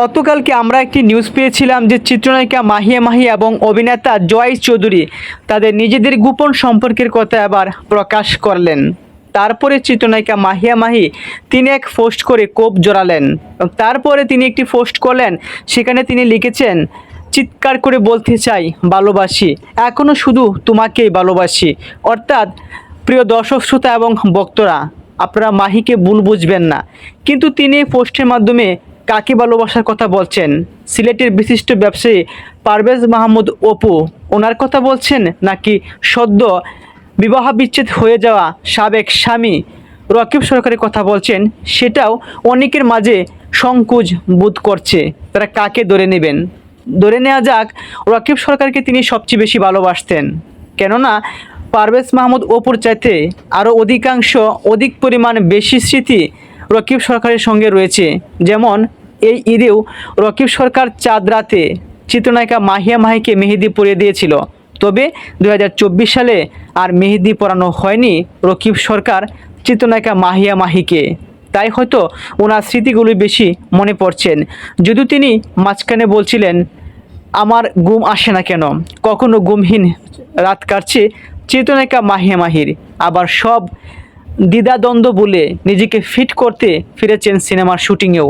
গতকালকে আমরা একটি নিউজ পেয়েছিলাম যে চিত্রনায়িকা মাহিয়া মাহি এবং অভিনেতা জয় চৌধুরী তাদের নিজেদের গোপন সম্পর্কের কথা আবার প্রকাশ করলেন। তারপরে চিত্রনায়িকা মাহিয়া মাহি তিনি এক পোস্ট করে কোপ জড়ালেন এবং তারপরে তিনি একটি পোস্ট করলেন, সেখানে তিনি লিখেছেন, চিৎকার করে বলতে চাই, ভালোবাসি। এখনও শুধু তোমাকেই ভালোবাসি। অর্থাৎ প্রিয় দর্শক, শ্রোতা এবং বক্তরা আপনারা মাহিকে ভুল বুঝবেন না। কিন্তু তিনি পোস্টের মাধ্যমে কাকে ভালোবাসার কথা বলছেন? সিলেটের বিশিষ্ট ব্যবসায়ী পারভেজ মাহমুদ অপু, ওনার কথা বলছেন নাকি সদ্য বিবাহ বিচ্ছেদ হয়ে যাওয়া সাবেক স্বামী রকিব সরকারের কথা বলছেন? সেটাও অনেকের মাঝে সংকোচ বোধ করছে। তারা কাকে ধরে নেবেন? ধরে নেওয়া যাক, রকিব সরকারকে তিনি সবচেয়ে বেশি ভালোবাসতেন। কেননা, পারভেজ মাহমুদ অপুর চাইতে আরও অধিকাংশ অধিক পরিমাণ বেশি স্মৃতি রকিব সরকারের সঙ্গে রয়েছে। যেমন এই ঈদেও রকিব সরকার চাঁদ রাতে চিত্রনায়িকা মাহিয়া মাহিকে মেহেদি পরিয়ে দিয়েছিল। তবে দু হাজার চব্বিশ সালে আর মেহেদি পরানো হয়নি রকিব সরকার চিত্রনায়িকা মাহিয়া মাহিকে। তাই হয়তো ওনার স্মৃতিগুলি বেশি মনে পড়ছেন। যদিও তিনি মাঝখানে বলছিলেন, আমার ঘুম আসে না কেন? কখনো ঘুমহীন রাত কাটছে চেতনায়িকা মাহিয়া মাহির। আবার সব দ্বিধাদ্বন্দ্ব বলে নিজেকে ফিট করতে ফিরেছেন সিনেমার শুটিংয়েও।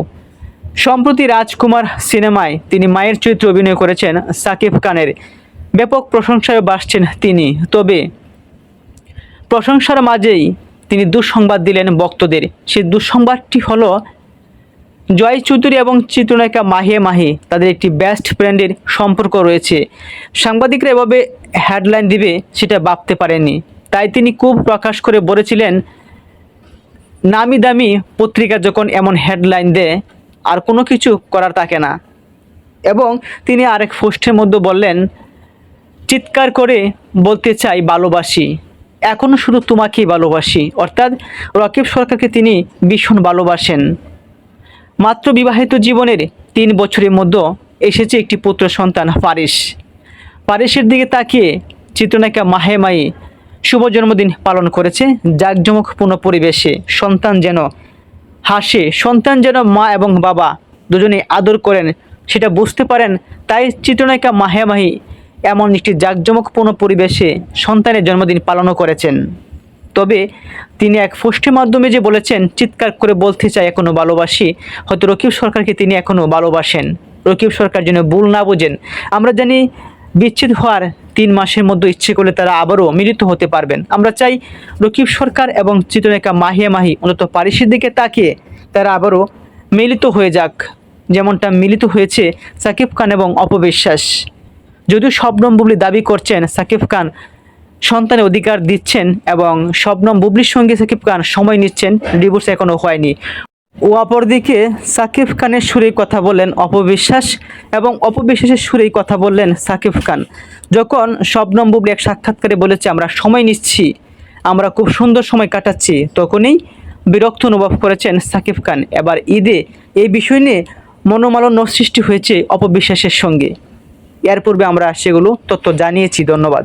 সম্প্রতি রাজকুমার সিনেমায় তিনি মায়ের চরিত্রে অভিনয় করেছেন সাকিব খানের। ব্যাপক প্রশংসায় বাসছেন তিনি। তবে প্রশংসার মাঝেই তিনি দুঃসংবাদ দিলেন ভক্তদের। সেই দুঃসংবাদটি হলো জয় চৌধুরী এবং চিত্রনায়িকা মাহিয়া মাহি তাদের একটি বেস্ট ফ্রেন্ডের সম্পর্ক রয়েছে। সাংবাদিকরা এভাবে হেডলাইন দিবে সেটা ভাবতে পারেননি। তাই তিনি খুব প্রকাশ করে বলেছিলেন, নামি দামি পত্রিকা যখন এমন হেডলাইন দেয় আর কোনো কিছু করার থাকে না। এবং তিনি আরেক পোস্টের মধ্যে বললেন, চিৎকার করে বলতে চাই ভালোবাসি। এখনও শুধু তোমাকেই ভালোবাসি। অর্থাৎ রকিব সরকারকে তিনি ভীষণ ভালোবাসেন। মাত্র বিবাহিত জীবনের তিন বছরের মধ্যে এসেছে একটি পুত্র সন্তান পারিস পারিসের দিকে তাকিয়ে চিত্রনায়িকা মাহেমাই শুভ জন্মদিন পালন করেছে। জাঁকজমকপূর্ণ পরিবেশে সন্তান যেন হাসে, সন্তান যেন মা এবং বাবা দুজনেই আদর করেন, সেটা বুঝতে পারেন, তাই চিত্রনায়িকা মাহেমাহি এমন একটি জাঁকজমকপূর্ণ পরিবেশে সন্তানের জন্মদিন পালনও করেছেন। তবে তিনি এক পোস্টের মাধ্যমে যে বলেছেন, চিৎকার করে বলতে চাই এখনও ভালোবাসি। হয়তো রকিব সরকারকে তিনি এখনও ভালোবাসেন। রকিব সরকার যেন ভুল না বোঝেন। আমরা জানি বিচ্ছেদ হওয়ার তিন মাসের মধ্যে ইচ্ছে করলে তারা আবারও মিলিত হতে পারবেন। আমরা চাই রকিব সরকার এবং চিত্রনায়িকা মাহিয়া মাহি অন্তত পারিসের দিকে তাকিয়ে তারা আবারও মিলিত হয়ে যাক, যেমনটা মিলিত হয়েছে সাকিব খান এবং অপবিশ্বাস। যদিও শবনম বুবলি দাবি করছেন সাকিব খান সন্তানের অধিকার দিচ্ছেন এবং শবনম বুবলির সঙ্গে সাকিব খান সময় নিচ্ছেন, ডিভোর্স এখনও হয়নি। ও অপরদিকে সাকিব খানের সুরেই কথা বললেন অপবিশ্বাস এবং অপবিশ্বাসের সুরেই কথা বললেন সাকিব খান। যখন শবনম বুবলি এক সাক্ষাৎকারে বলেছে, আমরা সময় নিচ্ছি, আমরা খুব সুন্দর সময় কাটাচ্ছি, তখনই বিরক্ত অনুভব করেছেন সাকিব খান। এবার ঈদে এই বিষয় নিয়ে মনোমালন্য সৃষ্টি হয়েছে অপবিশ্বাসের সঙ্গে। এর পূর্বে আমরা সেগুলো তথ্য জানিয়েছি। ধন্যবাদ।